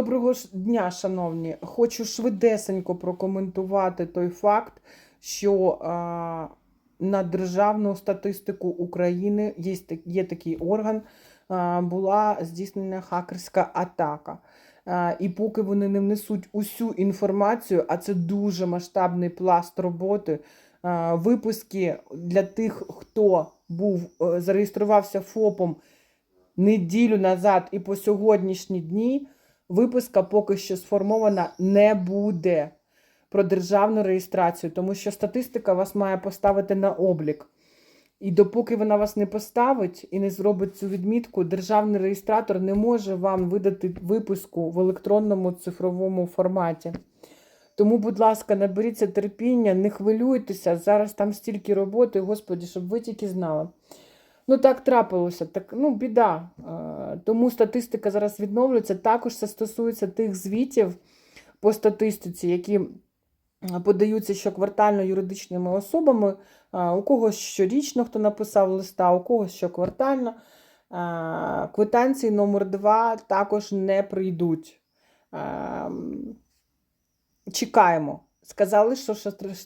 Доброго ж дня, шановні. Хочу швидесенько прокоментувати той факт, що на державну статистику України є, є такий орган, була здійснена хакерська атака. І поки вони не внесуть усю інформацію, а це дуже масштабний пласт роботи, випуски для тих, хто був е, зареєструвався ФОПом неділю назад і по сьогоднішні дні виписка поки що сформована не буде про державну реєстрацію, тому що статистика вас має поставити на облік. І допоки вона вас не поставить і не зробить цю відмітку, державний реєстратор не може вам видати виписку в електронному цифровому форматі. Тому, будь ласка, наберіться терпіння, не хвилюйтеся. Зараз там стільки роботи, господі, щоб ви тільки знали. Ну, так трапилося, так, ну, біда. Тому статистика зараз відновлюється. Також це стосується тих звітів по статистиці, які подаються щоквартально юридичними особами. У когось щорічно, хто написав листа, у когось щоквартально. Квитанції номер 2 також не прийдуть. Чекаємо. Сказали, що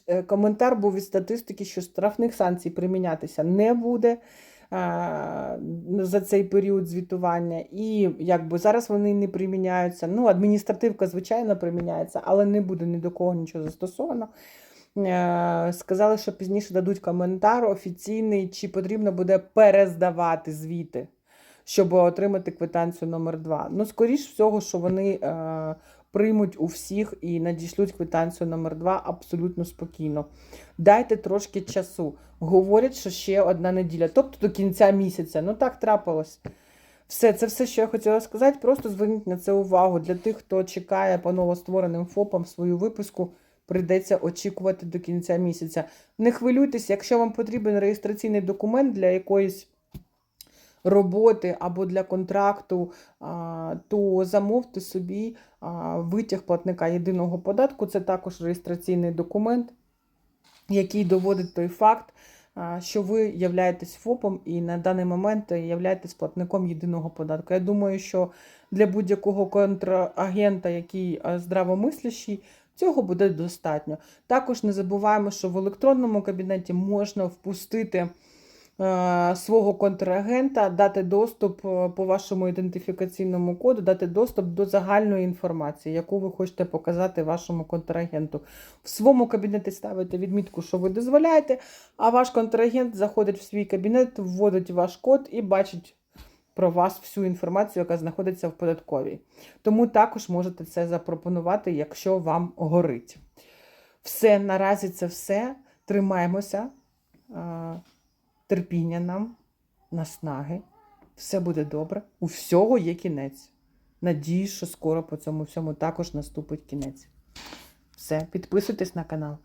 е, коментар був від статистики, що штрафних санкцій примінятися не буде за цей період звітування. І якби зараз вони не приміняються. Ну, адміністративка, звичайно, приміняється, але не буде ні до кого нічого застосовано. Е, Сказали, що пізніше дадуть коментар офіційний, чи потрібно буде перездавати звіти, щоб отримати квитанцію номер 2 Ну, скоріш всього, що вони е, приймуть у всіх і надішлють квитанцію номер 2 абсолютно спокійно. Дайте трошки часу. Говорять, що ще одна неділя, тобто до кінця місяця. Ну так трапилось. Все, це все, що я хотіла сказати. Просто зверніть на це увагу. Для тих, хто чекає по новоствореним ФОПам свою виписку, прийдеться очікувати до кінця місяця. Не хвилюйтесь, якщо вам потрібен реєстраційний документ для якоїсь роботи або для контракту, то замовте собі витяг платника єдиного податку. Це також реєстраційний документ, який доводить той факт, що ви являєтесь ФОПом і на даний момент являєтесь платником єдиного податку. Я думаю, що для будь-якого контрагента, який здравомислящий, цього буде достатньо. Також не забуваємо, що в електронному кабінеті можна впустити свого контрагента, дати доступ е, по вашому ідентифікаційному коду, дати доступ до загальної інформації, яку ви хочете показати вашому контрагенту. В своєму кабінеті ставите відмітку, що ви дозволяєте, а ваш контрагент заходить в свій кабінет, вводить ваш код і бачить про вас всю інформацію, яка знаходиться в податковій. Тому також можете це запропонувати, якщо вам горить. Все, наразі це все. Тримаємося. Терпіння нам, наснаги. Все буде добре. У всього є кінець. Надіюсь, що скоро по цьому всьому також наступить кінець. Все, підписуйтесь на канал.